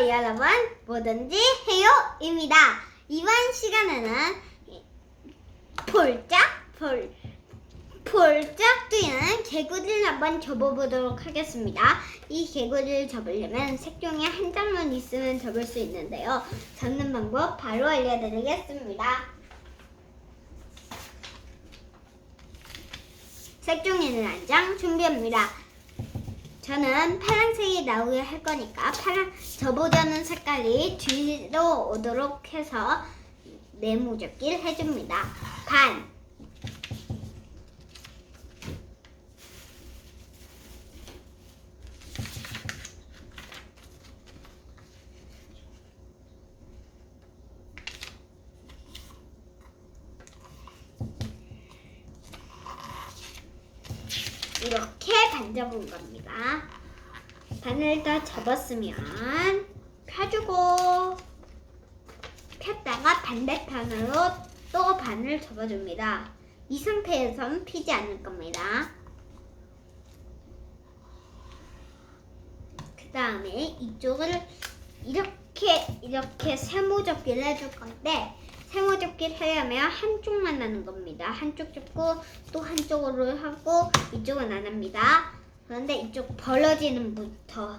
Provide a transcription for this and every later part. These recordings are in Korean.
여러분. 뭐든지 해요입니다. 이번 시간에는 폴짝 폴 폴짝 뛰는 개구리를 한번 접어보도록 하겠습니다. 이 개구리를 접으려면 색종이 한 장만 있으면 접을 수 있는데요. 접는 방법 바로 알려드리겠습니다. 색종이는 한 장 준비합니다. 저는 파란색이 나오게 할 거니까 파란 접으려는 색깔이 뒤로 오도록 해서 네모접기를 해줍니다. 반 이렇게 반접은 겁니다. 반을 다 접었으면 펴주고 폈다가 반대편으로 또 반을 접어줍니다. 이 상태에선 피지 않을 겁니다. 그 다음에 이쪽을 이렇게 이렇게 세모접기를 해줄 건데 세모접기를 하려면 한쪽만 하는 겁니다. 한쪽 접고 또 한쪽으로 하고 이쪽은 안 합니다. 그런데 이쪽 벌어지는 부터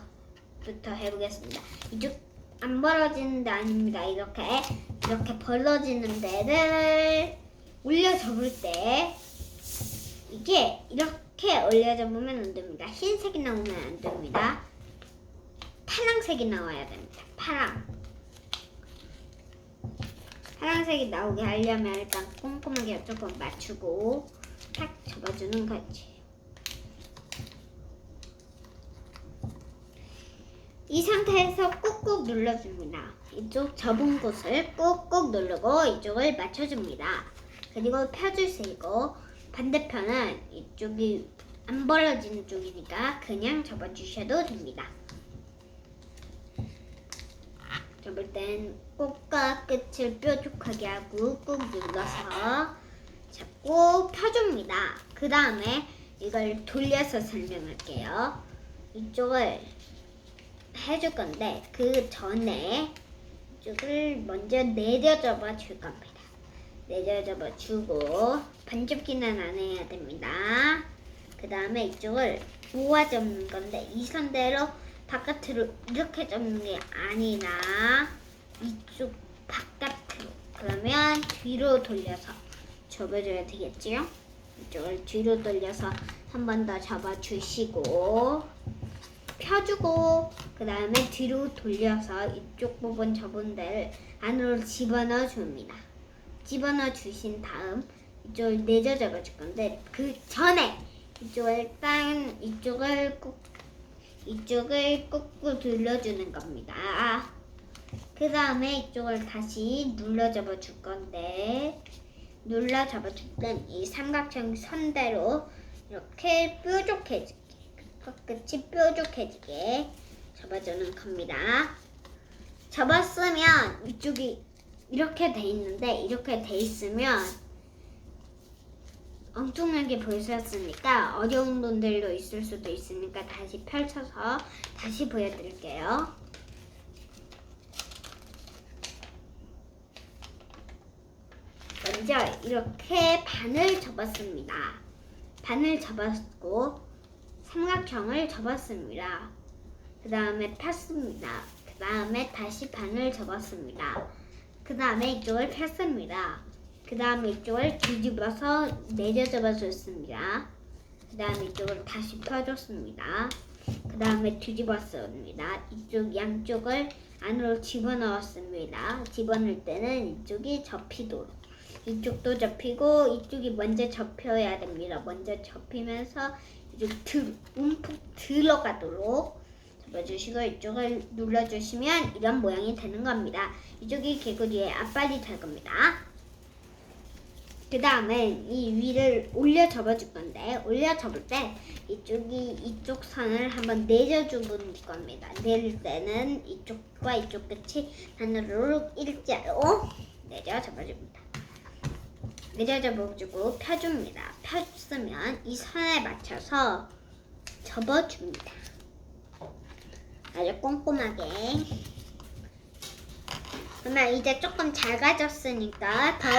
부터 해보겠습니다. 이쪽 안 벌어지는 데 아닙니다. 이렇게 이렇게 벌어지는 데를 올려 접을 때 이게 이렇게 올려 접으면 안 됩니다. 흰색이 나오면 안 됩니다. 파랑색이 나와야 됩니다. 파랑. 파란색이 나오게 하려면 일단 꼼꼼하게 조금 맞추고 탁 접어주는 거지. 이 상태에서 꾹꾹 눌러줍니다. 이쪽 접은 곳을 꾹꾹 누르고 이쪽을 맞춰줍니다. 그리고 펴주시고 반대편은 이쪽이 안 벌어지는 쪽이니까 그냥 접어주셔도 됩니다. 접을 땐 꽃과 끝을 뾰족하게 하고 꾹 눌러서 잡고 펴줍니다. 그 다음에 이걸 돌려서 설명할게요. 이쪽을 해줄 건데 그 전에 이쪽을 먼저 내려 접어 줄 겁니다. 내려 접어 주고 반접기는 안 해야 됩니다. 그 다음에 이쪽을 모아 접는 건데 이 선대로 바깥으로 이렇게 접는 게 아니라 이쪽 바깥으로 그러면 뒤로 돌려서 접어줘야 되겠지요? 이쪽을 뒤로 돌려서 한 번 더 접어주시고 펴주고 그 다음에 뒤로 돌려서 이쪽 부분 접은 데를 안으로 집어넣어 줍니다. 집어넣어 주신 다음 이쪽을 내려 접어줄 건데 그 전에 이쪽을 딱 이쪽을 꾹 이쪽을 꾹꾹 눌러주는 겁니다. 그 다음에 이쪽을 다시 눌러 접어줄 건데 눌러 접어줄 땐 이 삼각형 선대로 이렇게 뾰족해지 게 끝이 뾰족해지게 접어주는 겁니다. 접었으면 이쪽이 이렇게 돼 있는데 이렇게 돼 있으면 엉뚱하게 보이셨으니까 어려운 분들도 있을 수도 있으니까 다시 펼쳐서 다시 보여드릴게요. 먼저 이렇게 반을 접었습니다. 반을 접었고 삼각형을 접었습니다. 그 다음에 폈습니다. 그 다음에 다시 반을 접었습니다. 그 다음에 이쪽을 폈습니다. 그 다음에 이쪽을 뒤집어서 내려 접어줬습니다. 그 다음에 이쪽을 다시 펴줬습니다. 그 다음에 뒤집었습니다. 이쪽 양쪽을 안으로 집어넣었습니다. 집어넣을 때는 이쪽이 접히도록 이쪽도 접히고 이쪽이 먼저 접혀야 됩니다. 먼저 접히면서 이쪽 들, 움푹 들어가도록 접어주시고 이쪽을 눌러주시면 이런 모양이 되는 겁니다. 이쪽이 개구리의 앞발이 될 겁니다. 그 다음에 이 위를 올려 접어줄 건데 올려 접을 때 이쪽이 이쪽 선을 한번 내려주는 겁니다. 내릴 때는 이쪽과 이쪽 끝이 하늘로 일자로 내려 접어줍니다. 내려 접어주고 펴줍니다. 펴주면 이 선에 맞춰서 접어줍니다. 아주 꼼꼼하게 그러면 이제 조금 작아졌으니까 더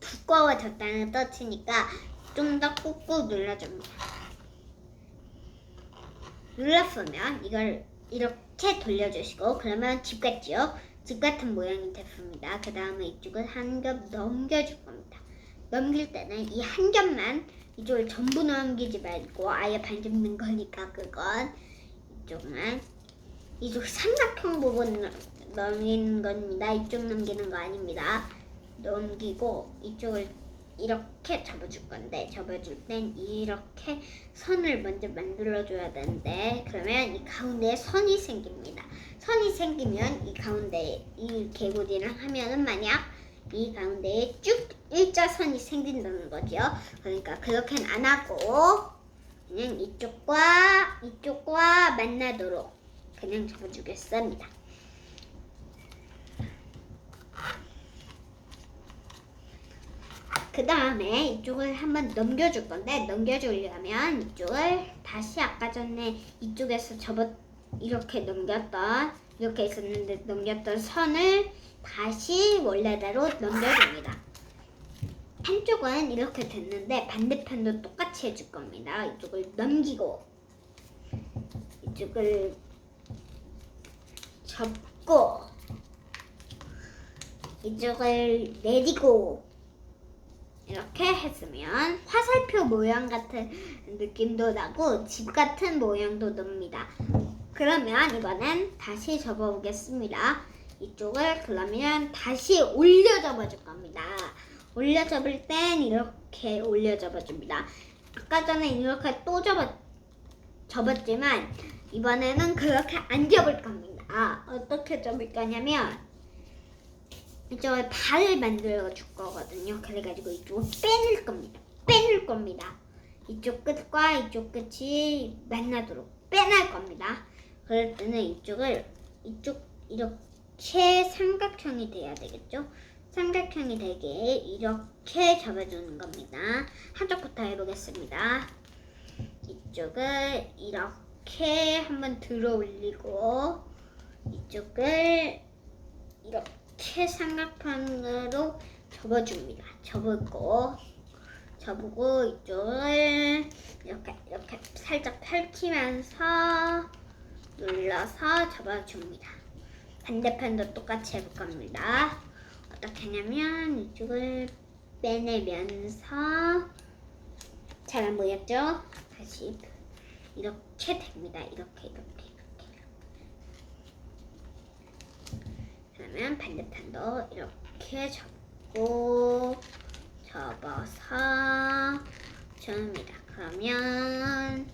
두꺼워졌다는 뜻이니까 좀 더 꾹꾹 눌러줍니다. 눌렀으면 이걸 이렇게 돌려주시고 그러면 집 같지요? 집 같은 모양이 됐습니다. 그 다음에 이쪽을 한 겹 넘겨줄 겁니다. 넘길 때는 이한 겹만 이쪽을 전부 넘기지 말고 아예 반접는 거니까 그건 이쪽만 이쪽 삼각형 부분 넘기는 겁니다. 이쪽 넘기는 거 아닙니다. 넘기고 이쪽을 이렇게 접어줄 건데 접어줄 땐 이렇게 선을 먼저 만들어줘야 되는데 그러면 이 가운데에 선이 생깁니다. 선이 생기면 이 가운데 이 개구리랑 하면은 만약 이 가운데에 쭉 일자선이 생긴다는 거죠. 그러니까 그렇게는 안 하고 그냥 이쪽과 이쪽과 만나도록 그냥 접어주겠습니다. 그 다음에 이쪽을 한번 넘겨줄 건데 넘겨주려면 이쪽을 다시 아까 전에 이쪽에서 접어 이렇게 넘겼던 이렇게 있었는데 넘겼던 선을 다시 원래대로 넘겨줍니다. 한쪽은 이렇게 됐는데 반대편도 똑같이 해줄 겁니다. 이쪽을 넘기고 이쪽을 접고 이쪽을 내리고 이렇게 했으면 화살표 모양 같은 느낌도 나고 집 같은 모양도 납니다. 그러면 이번엔 다시 접어보겠습니다. 이쪽을 그러면 다시 올려 접어줄 겁니다. 올려 접을 땐 이렇게 올려 접어줍니다. 아까 전에 이렇게 또 접어, 접었지만 이번에는 그렇게 안 접을 겁니다. 어떻게 접을 거냐면 이쪽에 발을 만들어 줄 거거든요. 그래가지고 이쪽을 빼낼 겁니다. 빼낼 겁니다. 이쪽 끝과 이쪽 끝이 만나도록 빼낼 겁니다. 그럴 때는 이쪽을 이쪽 이렇게 삼각형이 돼야 되겠죠? 삼각형이 되게 이렇게 잡아주는 겁니다. 한쪽부터 해보겠습니다. 이쪽을 이렇게 한번 들어 올리고 이쪽을 이렇게 삼각형으로 접어줍니다. 접고 접고 이쪽을 이렇게 이렇게 살짝 펼치면서 눌러서 접어줍니다. 반대편도 똑같이 해볼 겁니다. 어떻게 하냐면 이쪽을 빼내면서 잘 안 보였죠? 다시 이렇게 됩니다. 이렇게 이렇게 이렇게 그러면 반대편도 이렇게 접고 접어서 줍니다. 그러면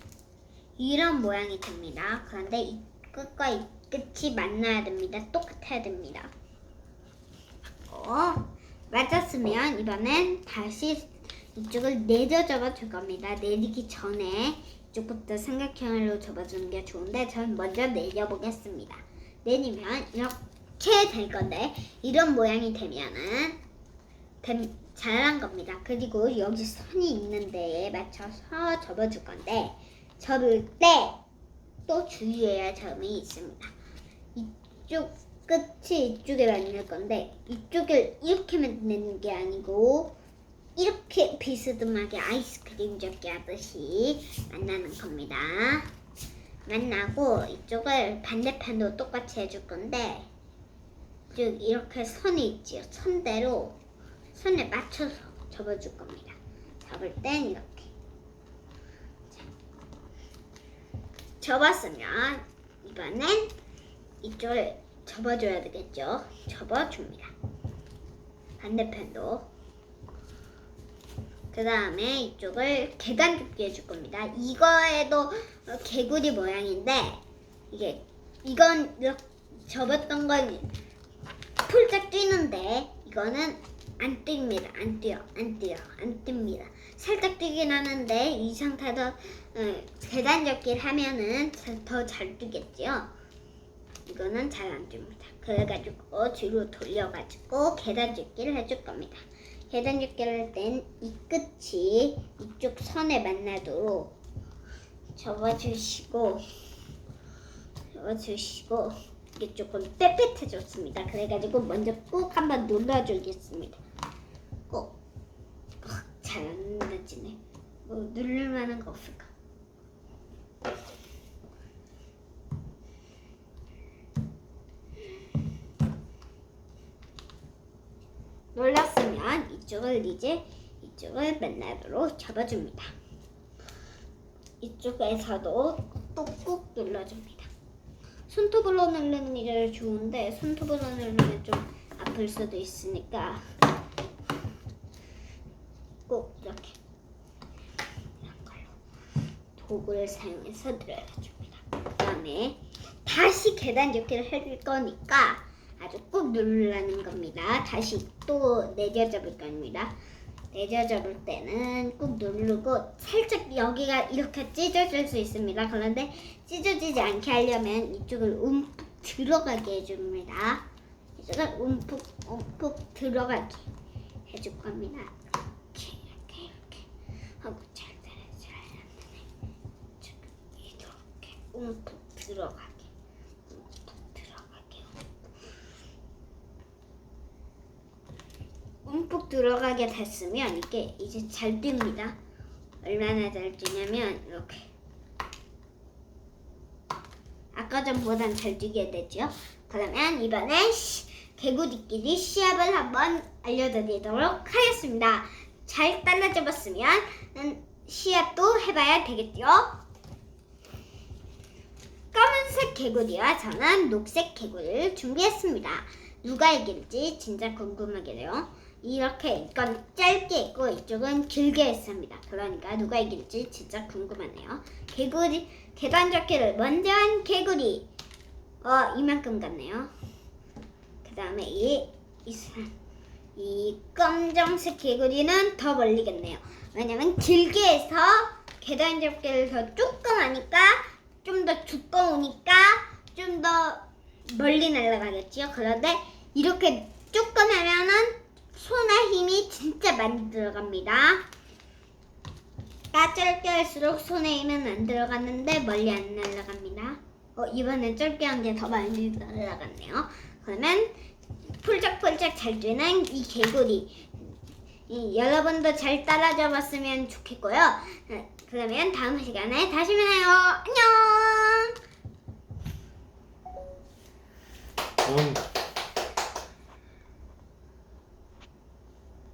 이런 모양이 됩니다. 그런데 이 끝과 이 끝이 만나야 됩니다. 똑같아야 됩니다. 어, 맞았으면 이번엔 다시 이쪽을 내려 접어줄 겁니다. 내리기 전에 이쪽부터 삼각형으로 접어주는 게 좋은데 전 먼저 내려보겠습니다. 내리면 이렇게 될 건데 이런 모양이 되면은 됨- 잘한 겁니다. 그리고 여기 선이 있는 데에 맞춰서 접어줄 건데 접을 때 또 주의해야 할 점이 있습니다. 이쪽 끝이 이쪽에 만날 건데 이쪽을 이렇게 만드는 게 아니고 이렇게 비스듬하게 아이스크림 접기 하듯이 만나는 겁니다. 만나고 이쪽을 반대편도 똑같이 해줄 건데 쭉 이렇게 선이 있지요. 선대로 선에 맞춰서 접어줄 겁니다. 접을 땐 이렇게 접었으면 이번엔 이쪽을 접어줘야 되겠죠. 접어줍니다. 반대편도 그 다음에 이쪽을 계단 좁게 해줄 겁니다. 이거에도 어, 개구리 모양인데 이게 이건 접었던 건 폴짝 뛰는데 이거는 안 뜁니다. 안 뛰어, 안 뛰어, 안 뜁니다. 살짝 뛰긴 하는데 이 상태도 어, 계단 접기를 하면은 더 잘 뛰겠지요. 이거는 잘안 뜁니다. 그래가지고 뒤로 돌려가지고 계단 접기를 해줄 겁니다. 계단 접기를 할 땐 이 끝이 이쪽 선에 만나도록 접어주시고 접어주시고 이게 조금 뻣뻣해졌습니다. 그래가지고 먼저 꾹 한번 눌러주겠습니다. 꾹. 잘안 눌러지네. 뭐 누를 만한 거 없을까? 눌렀으면 이쪽을 이제 이쪽을 맨날로 잡아줍니다. 이쪽에서도 또꾹 눌러줍니다. 손톱으로 누르는 게 좋은데 손톱으로 누르면 좀 아플 수도 있으니까 꼭 이렇게 이런 걸로 도구를 사용해서 눌러줍니다. 그 다음에 다시 계단 접기를 해줄 거니까 아주 꾹 누르라는 겁니다. 다시 또 내려 잡을 겁니다. 내려 잡을 때는 꾹 누르고 살짝 여기가 이렇게 찢어질 수 있습니다. 그런데 찢어지지 않게 하려면 이쪽을 움푹 들어가게 해줍니다. 이쪽을 움푹 움푹 들어가게 해줄 겁니다. 이렇게 이렇게 이렇게 하고 잘 되네. 이렇게 움푹 들어가게 움푹 들어가게 움푹 들어가게 됐으면 이게 이제 잘 뜹니다. 얼마나 잘 뜨냐면 이렇게 아까 전보단 잘 뛰게 되죠. 그러면 이번엔 시- 개구리끼리 시합을 한번 알려드리도록 하겠습니다. 잘 따라잡았으면 음, 시합도 해봐야 되겠죠. 검은색 개구리와 저는 녹색 개구리를 준비했습니다. 누가 이길지 진짜 궁금하게요. 이렇게 이건 짧게 있고 이쪽은 길게 했습니다. 그러니까 누가 이길지 진짜 궁금하네요. 개구리 계단 잡기를 먼저 한 개구리. 어 이만큼 같네요. 그 다음에 이, 이, 이 검정색 개구리는 더 멀리겠네요. 왜냐면 길게 해서 계단 잡기를 더 조금 하니까 좀 더 두꺼우니까 좀 더 멀리 날아가겠지요. 그런데 이렇게 조금 하면은 손에 힘이 진짜 많이 들어갑니다. 아, 짧게 할수록 손에 힘은 안 들어갔는데 멀리 안 날아갑니다. 어, 이번엔 짧게 한 게 더 많이 날아갔네요. 그러면 폴짝폴짝 잘 뛰는 이 개구리. 이, 여러분도 잘 따라잡았으면 좋겠고요. 어, 그러면 다음 시간에 다시 만나요. 안녕! 음,